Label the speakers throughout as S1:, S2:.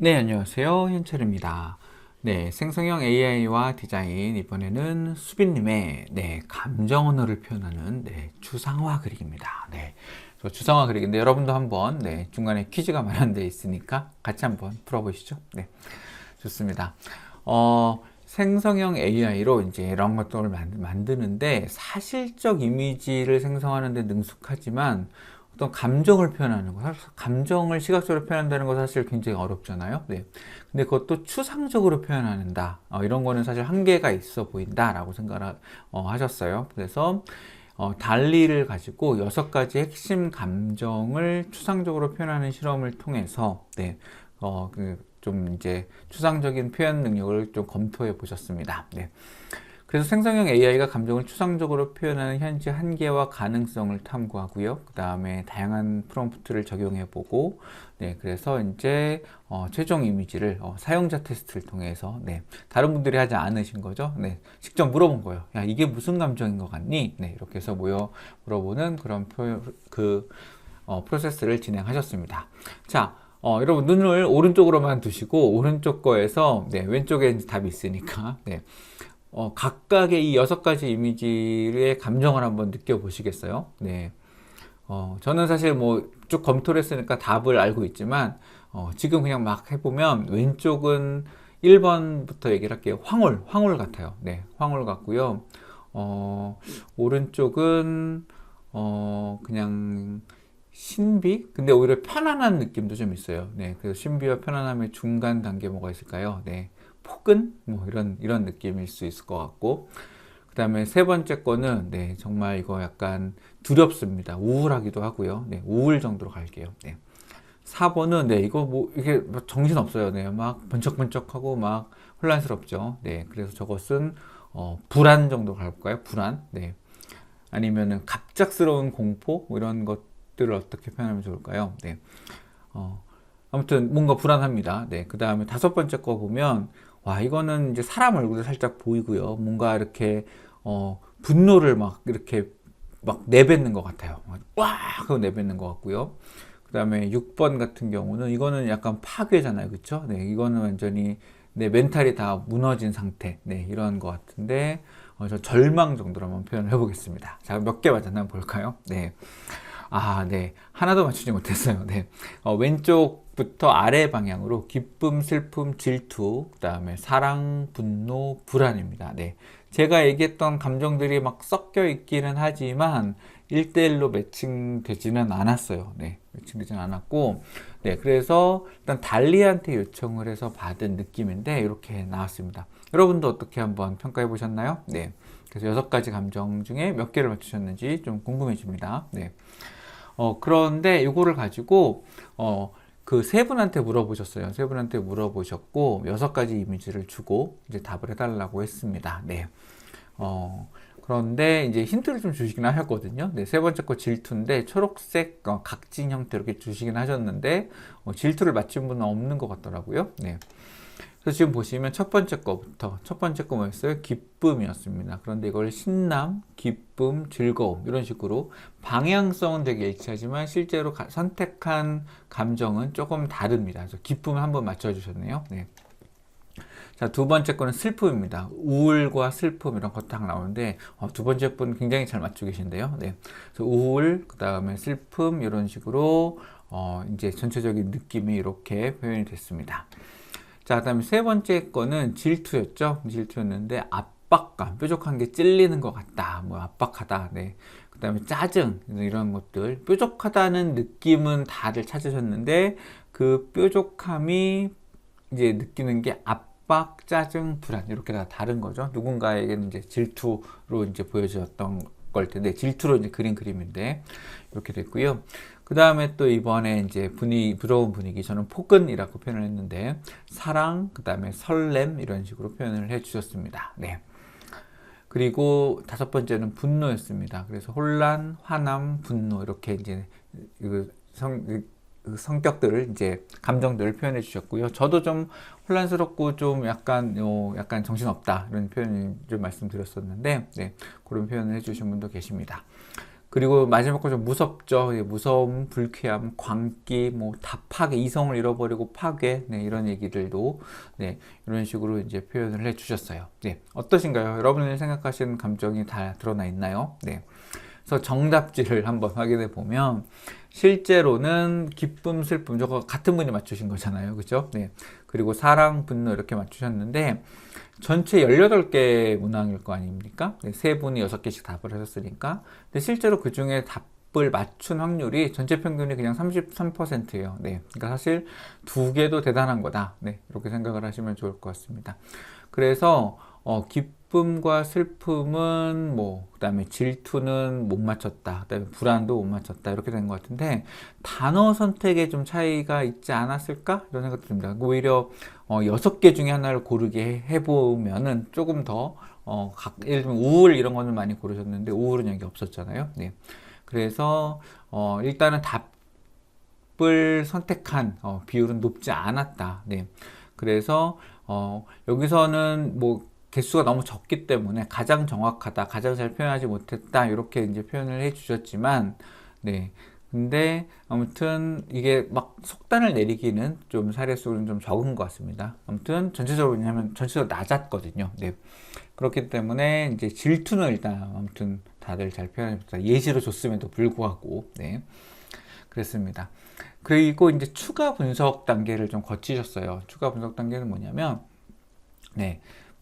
S1: 네, 안녕하세요. 현철입니다. 네, 생성형 AI와 디자인, 이번에는 수빈님의, 네, 감정 언어를 표현하는, 네, 추상화 그리기입니다. 네, 저 추상화 그리기인데 여러분도 한번, 네, 중간에 퀴즈가 마련되어 있으니까 같이 한번 풀어보시죠. 네, 좋습니다. 어, 생성형 AI로 이제 이런 것들을 만드는데 사실적 이미지를 생성하는데 능숙하지만 어떤 감정을 표현하는 거, 감정을 시각적으로 표현한다는 거 사실 굉장히 어렵잖아요. 네. 근데 그것도 추상적으로 표현한다. 어, 이런 거는 사실 한계가 있어 보인다라고 생각을 어, 하셨어요. 그래서 어, 달리를 가지고 여섯 가지 핵심 감정을 추상적으로 표현하는 실험을 통해서 네, 어, 그 좀 이제 추상적인 표현 능력을 좀 검토해 보셨습니다. 네. 그래서 생성형 AI가 감정을 추상적으로 표현하는 현재 한계와 가능성을 탐구하고요. 그 다음에 다양한 프롬프트를 적용해 보고, 네, 그래서 이제 어, 최종 이미지를 어, 사용자 테스트를 통해서, 네, 다른 분들이 하지 않으신 거죠. 네, 직접 물어본 거예요. 야, 이게 무슨 감정인 것 같니? 네, 이렇게 해서 모여 물어보는 그런 표, 그 어, 프로세스를 진행하셨습니다. 자, 어, 여러분 눈을 오른쪽으로만 두시고 오른쪽 거에서 네, 왼쪽에 답이 있으니까 네. 어, 각각의 이 여섯 가지 이미지의 감정을 한번 느껴보시겠어요? 네. 어, 저는 사실 뭐 쭉 검토를 했으니까 답을 알고 있지만, 어, 지금 그냥 막 해보면 왼쪽은 1번부터 얘기를 할게요. 황홀, 황홀 같아요. 네, 황홀 같고요. 어, 오른쪽은, 어, 그냥 신비? 근데 오히려 편안한 느낌도 좀 있어요. 네, 그래서 신비와 편안함의 중간 단계 뭐가 있을까요? 네. 폭은 뭐 이런 이런 느낌일 수 있을 것 같고. 그 다음에 세 번째 거는 네 정말 이거 약간 두렵습니다. 우울하기도 하고요. 네 우울 정도로 갈게요. 네. 4번은 네 이거 뭐 이게 뭐 정신 없어요. 네막 번쩍번쩍하고 막 혼란스럽죠. 네 그래서 저것은 어, 불안 정도 갈까요? 불안? 네. 아니면은 갑작스러운 공포? 뭐 이런 것들을 어떻게 표현하면 좋을까요? 네. 어, 아무튼 뭔가 불안합니다. 네 그 다음에 다섯 번째 거 보면 와 이거는 이제 사람 얼굴도 살짝 보이고요. 뭔가 이렇게 어, 분노를 막 이렇게 막 내뱉는 것 같아요. 와 그거 내뱉는 것 같고요. 그 다음에 6번 같은 경우는 이거는 약간 파괴잖아요. 그쵸? 네, 이거는 완전히 내 멘탈이 다 무너진 상태. 네, 이런 것 같은데, 어, 저 절망 정도로 한번 표현을 해보겠습니다. 자, 몇 개 맞았나 볼까요? 네. 아, 네. 하나도 맞추지 못했어요. 네. 어, 왼쪽부터 아래 방향으로 기쁨, 슬픔, 질투, 그 다음에 사랑, 분노, 불안입니다. 네. 제가 얘기했던 감정들이 막 섞여 있기는 하지만 1대1로 매칭되지는 않았어요. 네. 매칭되지는 않았고, 네. 그래서 일단 달리한테 요청을 해서 받은 느낌인데 이렇게 나왔습니다. 여러분도 어떻게 한번 평가해 보셨나요? 네. 그래서 여섯 가지 감정 중에 몇 개를 맞추셨는지 좀 궁금해집니다. 네. 어, 그런데 이거를 가지고, 어, 그 세 분한테 물어보셨어요. 세 분한테 물어보셨고, 여섯 가지 이미지를 주고, 이제 답을 해달라고 했습니다. 네. 어, 그런데 이제 힌트를 좀 주시긴 하셨거든요. 네, 세 번째 거 질투인데, 초록색 어, 각진 형태 이렇게 주시긴 하셨는데, 어, 질투를 맞춘 분은 없는 것 같더라고요. 네. 그래서 지금 보시면 첫 번째 거부터 첫 번째 거 뭐였어요? 기쁨이었습니다. 그런데 이걸 신남, 기쁨, 즐거움 이런 식으로 방향성은 되게 일치하지만 실제로 가, 선택한 감정은 조금 다릅니다. 그래서 기쁨을 한번 맞춰주셨네요. 네. 자, 두 번째 거는 슬픔입니다. 우울과 슬픔 이런 거딱 나오는데, 어, 두 번째 분 굉장히 잘 맞추고 계신데요. 네. 그래서 우울, 그 다음에 슬픔, 이런 식으로, 어, 이제 전체적인 느낌이 이렇게 표현이 됐습니다. 자, 그 다음에 세 번째 거는 질투였죠. 질투였는데 압박감, 뾰족한 게 찔리는 것 같다. 뭐 압박하다. 네. 그 다음에 짜증, 이런 것들. 뾰족하다는 느낌은 다들 찾으셨는데 그 뾰족함이 이제 느끼는 게 압박, 짜증, 불안. 이렇게 다 다른 거죠. 누군가에게는 이제 질투로 이제 보여졌던 걸 텐데, 질투로 이제 그린 그림인데, 이렇게 됐고요. 그 다음에 또 이번에 이제 분위기, 부러운 분위기, 저는 폭근이라고 표현을 했는데, 사랑, 그 다음에 설렘, 이런 식으로 표현을 해 주셨습니다. 네. 그리고 다섯 번째는 분노였습니다. 그래서 혼란, 화남, 분노, 이렇게 이제 그 성, 그 성격들을 이제 감정들을 표현해 주셨고요. 저도 좀 혼란스럽고 좀 약간 요 약간 정신없다 이런 표현을 좀 말씀드렸었는데 네, 그런 표현을 해주신 분도 계십니다. 그리고 마지막 거좀 무섭죠. 예, 무서움, 불쾌함, 광기, 뭐 답하게 이성을 잃어버리고 파괴, 네, 이런 얘기들도 네, 이런 식으로 이제 표현을 해주셨어요. 네, 어떠신가요? 여러분이 생각하시는 감정이 다 드러나 있나요? 네. 그래서 정답지를 한번 확인해 보면 실제로는 기쁨, 슬픔 저거 같은 분이 맞추신 거잖아요. 그죠? 네. 그리고 사랑, 분노 이렇게 맞추셨는데 전체 18개 문항일 거 아닙니까? 네, 세 분이 6개씩 답을 하셨으니까. 근데 실제로 그 중에 답을 맞춘 확률이 전체 평균이 그냥 33%예요. 네. 그러니까 사실 두 개도 대단한 거다. 네. 이렇게 생각을 하시면 좋을 것 같습니다. 그래서 어, 기쁨과 슬픔은 뭐 그 다음에 질투는 못 맞췄다. 그 다음에 불안도 못 맞췄다. 이렇게 된 것 같은데 단어 선택에 좀 차이가 있지 않았을까 이런 생각이 듭니다. 오히려 어, 여섯 개 중에 하나를 고르게 해보면은 조금 더 어, 각, 예를 들면 우울 이런 거는 많이 고르셨는데 우울은 여기 없었잖아요. 네. 그래서 어, 일단은 답을 선택한 어, 비율은 높지 않았다. 네. 그래서 어, 여기서는 뭐 개수가 너무 적기 때문에 가장 정확하다, 가장 잘 표현하지 못했다 이렇게 이제 표현을 해 주셨지만, 네. 근데 아무튼 이게 막 속단을 내리기는 좀 사례 수는 좀 적은 것 같습니다. 아무튼 전체적으로 왜냐하면 전체적으로 낮았거든요. 네. 그렇기 때문에 이제 질투는 일단 아무튼 다들 잘 표현했다. 예시로 줬음에도 불구하고 네. 그랬습니다. 그리고 이제 추가 분석 단계를 좀 거치셨어요. 추가 분석 단계는 뭐냐면 네.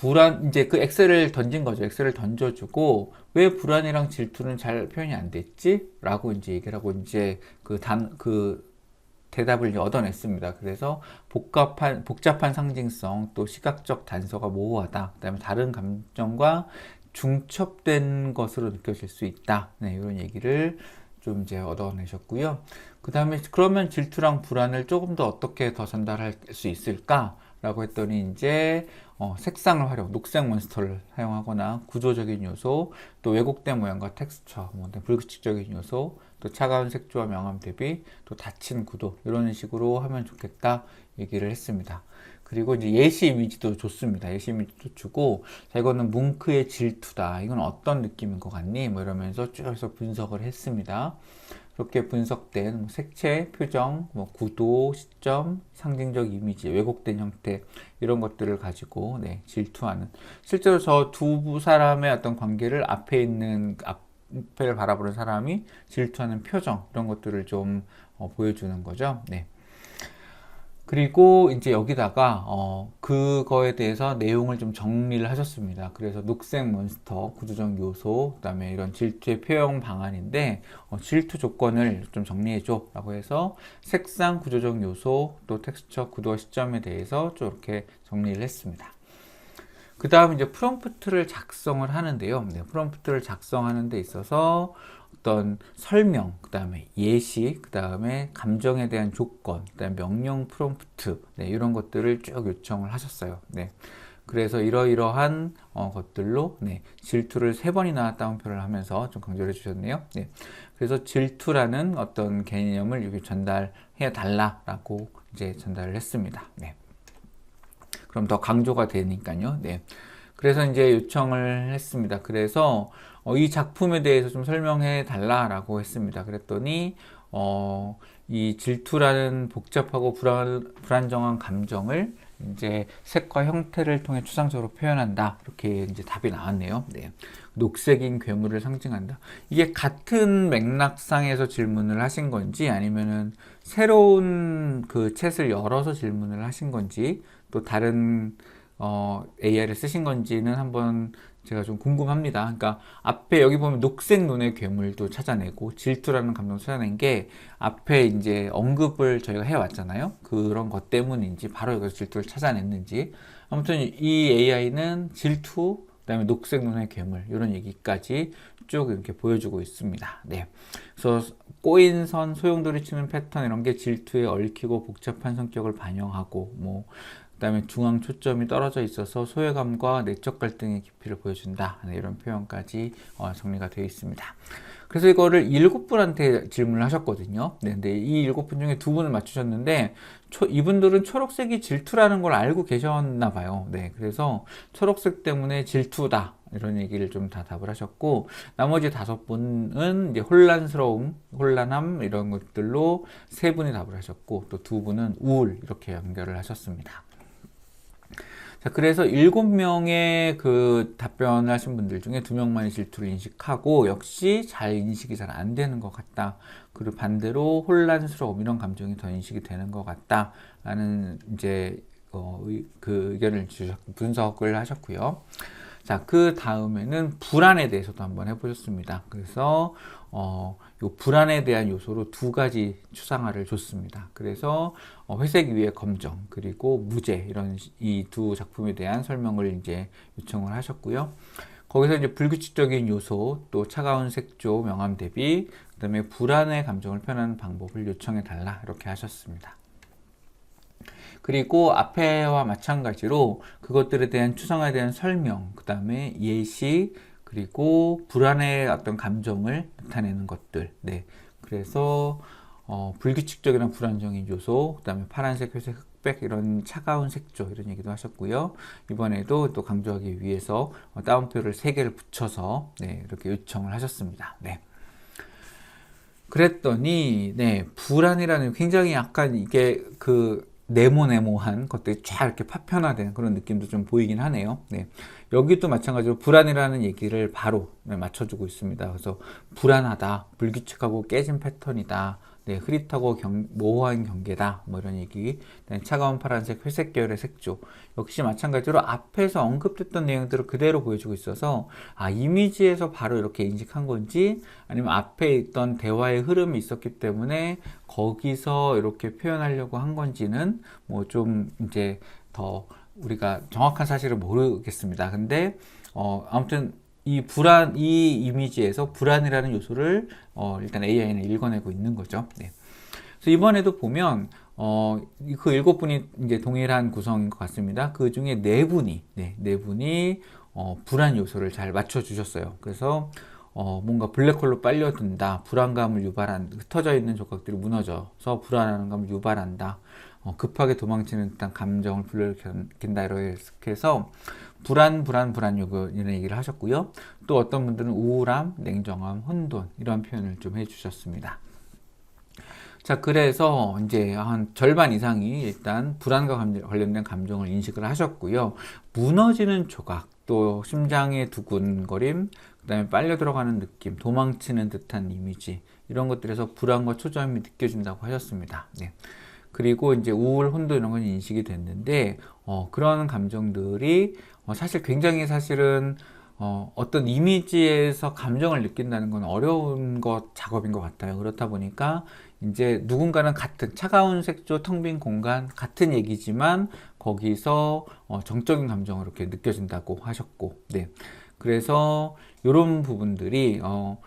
S1: 불안 이제 그 엑셀을 던진 거죠. 엑셀을 던져주고 왜 불안이랑 질투는 잘 표현이 안 됐지?라고 이제 얘기를 하고 이제 그 단그 그 대답을 얻어냈습니다. 그래서 복잡한 복잡한 상징성 또 시각적 단서가 모호하다. 그다음에 다른 감정과 중첩된 것으로 느껴질 수 있다. 네, 이런 얘기를 좀 이제 얻어내셨고요. 그 다음에 그러면 질투랑 불안을 조금 더 어떻게 더 전달할 수 있을까? 라고 했더니 이제 어, 색상을 활용, 녹색 몬스터를 사용하거나 구조적인 요소, 또 왜곡된 모양과 텍스처, 뭐 불규칙적인 요소, 또 차가운 색조와 명암 대비, 또 닫힌 구도 이런 식으로 하면 좋겠다 얘기를 했습니다. 그리고 이제 예시 이미지도 좋습니다. 예시 이미지도 주고 자 이거는 뭉크의 질투다. 이건 어떤 느낌인 것 같니? 뭐 이러면서 쭉 해서 분석을 했습니다. 그렇게 분석된 뭐 색채, 표정, 뭐 구도, 시점, 상징적 이미지, 왜곡된 형태 이런 것들을 가지고 네, 질투하는 실제로 저 두 사람의 어떤 관계를 앞에 있는 앞을 바라보는 사람이 질투하는 표정 이런 것들을 좀 어, 보여주는 거죠. 네. 그리고 이제 여기다가 어 그거에 대해서 내용을 좀 정리를 하셨습니다. 그래서 녹색 몬스터, 구조적 요소, 그다음에 이런 질투의 표현 방안인데 어 질투 조건을 좀 정리해 줘라고 해서 색상, 구조적 요소, 또 텍스처, 구도와 시점에 대해서 좀 이렇게 정리를 했습니다. 그 다음 이제 프롬프트를 작성을 하는데요. 네, 프롬프트를 작성하는 데 있어서 어떤 설명, 그 다음에 예시, 그 다음에 감정에 대한 조건, 그 다음에 명령 프롬프트, 네, 이런 것들을 쭉 요청을 하셨어요. 네. 그래서 이러이러한 어, 것들로 네, 질투를 세 번이나 따옴표를 하면서 좀 강조를 해주셨네요. 네. 그래서 질투라는 어떤 개념을 여기 전달해 달라라고 이제 전달을 했습니다. 네. 그럼 더 강조가 되니까요. 네. 그래서 이제 요청을 했습니다. 그래서 어, 이 작품에 대해서 좀 설명해 달라라고 했습니다. 그랬더니 어, 이 질투라는 복잡하고 불안, 불안정한 감정을 이제 색과 형태를 통해 추상적으로 표현한다. 이렇게 이제 답이 나왔네요. 네. 녹색인 괴물을 상징한다. 이게 같은 맥락상에서 질문을 하신 건지 아니면은 새로운 그 챗을 열어서 질문을 하신 건지 또 다른 어, AI를 쓰신 건지는 한번 제가 좀 궁금합니다. 그러니까 앞에 여기 보면 녹색 눈의 괴물도 찾아내고 질투라는 감정 찾아낸 게 앞에 이제 언급을 저희가 해왔잖아요. 그런 것 때문인지 바로 여기서 질투를 찾아냈는지 아무튼 이 AI는 질투 그다음에 녹색 눈의 괴물 이런 얘기까지 쭉 이렇게 보여주고 있습니다. 네. 그래서 꼬인 선, 소용돌이 치는 패턴 이런 게 질투에 얽히고 복잡한 성격을 반영하고 뭐 그 다음에 중앙 초점이 떨어져 있어서 소외감과 내적 갈등의 깊이를 보여준다. 네, 이런 표현까지 어, 정리가 되어 있습니다. 그래서 이거를 일곱 분한테 질문을 하셨거든요. 네, 근데 이 일곱 분 중에 두 분을 맞추셨는데 초, 이분들은 초록색이 질투라는 걸 알고 계셨나 봐요. 네, 그래서 초록색 때문에 질투다. 이런 얘기를 좀 다 답을 하셨고, 나머지 다섯 분은 이제 혼란스러움, 혼란함, 이런 것들로 세 분이 답을 하셨고, 또 두 분은 우울, 이렇게 연결을 하셨습니다. 자, 그래서 일곱 명의 그 답변을 하신 분들 중에 두 명만이 질투를 인식하고 역시 잘 인식이 잘 안 되는 것 같다. 그리고 반대로 혼란스러움 이런 감정이 더 인식이 되는 것 같다라는 이제 어, 그 의견을 주셨 분석을 하셨고요. 자, 그 다음에는 불안에 대해서도 한번 해보셨습니다. 그래서 어, 요 불안에 대한 요소로 두 가지 추상화를 줬습니다. 그래서 어, 회색 위에 검정 그리고 무죄 이런 이 두 작품에 대한 설명을 이제 요청을 하셨고요. 거기서 이제 불규칙적인 요소, 또 차가운 색조, 명암 대비, 그 다음에 불안의 감정을 표현하는 방법을 요청해 달라 이렇게 하셨습니다. 그리고 앞에와 마찬가지로 그것들에 대한 추상화에 대한 설명, 그 다음에 예시, 그리고 불안의 어떤 감정을 나타내는 것들. 네. 그래서 어, 불규칙적이나 불안정인 요소, 그 다음에 파란색, 회색, 흑백 이런 차가운 색조 이런 얘기도 하셨고요. 이번에도 또 강조하기 위해서 어, 다운표를 세 개를 붙여서 네, 이렇게 요청을 하셨습니다. 네. 그랬더니 네 불안이라는 굉장히 약간 이게 그 네모네모한 것들이 쫙 이렇게 파편화된 그런 느낌도 좀 보이긴 하네요. 네. 여기도 마찬가지로 불안이라는 얘기를 바로 네, 맞춰주고 있습니다. 그래서 불안하다, 불규칙하고 깨진 패턴이다, 네, 흐릿하고 경, 모호한 경계다. 뭐 이런 얘기. 네, 차가운 파란색, 회색 계열의 색조. 역시 마찬가지로 앞에서 언급됐던 내용들을 그대로 보여주고 있어서 아, 이미지에서 바로 이렇게 인식한 건지 아니면 앞에 있던 대화의 흐름이 있었기 때문에 거기서 이렇게 표현하려고 한 건지는 뭐 좀 이제 더 우리가 정확한 사실을 모르겠습니다. 근데 어, 아무튼 이 불안, 이 이미지에서 불안이라는 요소를 어, 일단 AI는 읽어내고 있는 거죠. 네. 그래서 이번에도 보면 어, 그 일곱 분이 이제 동일한 구성인 것 같습니다. 그 중에 네 분이, 네, 네 분이 어, 불안 요소를 잘 맞춰 주셨어요. 그래서 어, 뭔가 블랙홀로 빨려든다, 불안감을 유발한, 흩어져 있는 조각들이 무너져서 불안한 감을 유발한다, 어, 급하게 도망치는 듯한 감정을 불러일으킨다, 이렇게 해서 불안, 불안, 불안 요거 이런 얘기를 하셨고요. 또 어떤 분들은 우울함, 냉정함, 혼돈 이런 표현을 좀 해주셨습니다. 자, 그래서 이제 한 절반 이상이 일단 불안과 관련된 감정을 인식을 하셨고요. 무너지는 조각, 또 심장의 두근거림, 그 다음에 빨려 들어가는 느낌, 도망치는 듯한 이미지, 이런 것들에서 불안과 초조함이 느껴진다고 하셨습니다. 네. 그리고 이제 우울, 혼돈 이런 건 인식이 됐는데, 어, 그런 감정들이 어, 사실 굉장히 사실은 어, 어떤 이미지에서 감정을 느낀다는 건 어려운 것 작업인 것 같아요. 그렇다 보니까 이제 누군가는 같은 차가운 색조 텅 빈 공간 같은 얘기지만 거기서 어, 정적인 감정을 이렇게 느껴진다고 하셨고, 네. 그래서 이런 부분들이 어,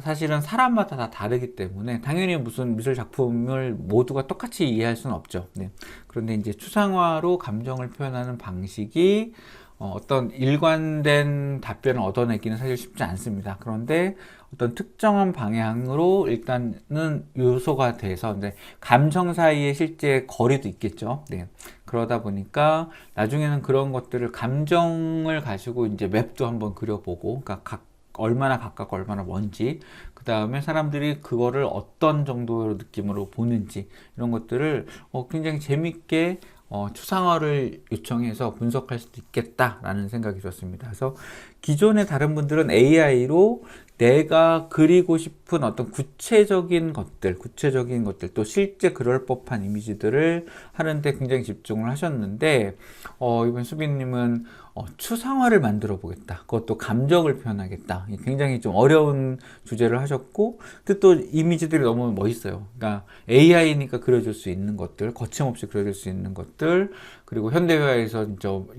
S1: 사실은 사람마다 다 다르기 때문에 당연히 무슨 미술 작품을 모두가 똑같이 이해할 수는 없죠. 네. 그런데 이제 추상화로 감정을 표현하는 방식이 어, 떤 일관된 답변을 얻어내기는 사실 쉽지 않습니다. 그런데 어떤 특정한 방향으로 일단은 요소가 돼서 이제 감정 사이에 실제 거리도 있겠죠. 네. 그러다 보니까 나중에는 그런 것들을 감정을 가지고 이제 맵도 한번 그려보고, 그러니까 각 얼마나 가깝고 얼마나 먼지, 그 다음에 사람들이 그거를 어떤 정도의 느낌으로 보는지 이런 것들을 어, 굉장히 재밌게 어, 추상화를 요청해서 분석할 수도 있겠다라는 생각이 들었습니다. 그래서 기존의 다른 분들은 AI로 내가 그리고 싶은 어떤 구체적인 것들, 구체적인 것들, 또 실제 그럴 법한 이미지들을 하는데 굉장히 집중을 하셨는데, 어, 이번 수빈님은 어, 추상화를 만들어 보겠다. 그것도 감정을 표현하겠다. 굉장히 좀 어려운 주제를 하셨고, 또 이미지들이 너무 멋있어요. 그러니까 AI니까 그려줄 수 있는 것들, 거침없이 그려줄 수 있는 것들, 그리고 현대화에서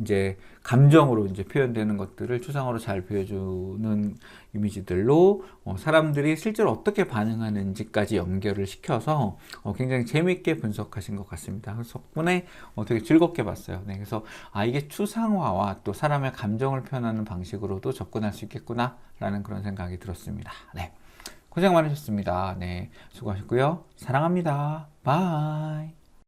S1: 이제 감정으로 이제 표현되는 것들을 추상화로 잘 보여주는 이미지들로 어, 사람들이 실제로 어떻게 반응하는지까지 연결을 시켜서 어, 굉장히 재밌게 분석하신 것 같습니다. 그래서 덕분에 어, 되게 즐겁게 봤어요. 네, 그래서 아 이게 추상화와 또 사람의 감정을 표현하는 방식으로도 접근할 수 있겠구나라는 그런 생각이 들었습니다. 네. 고생 많으셨습니다. 네, 수고하셨고요. 사랑합니다. 바이.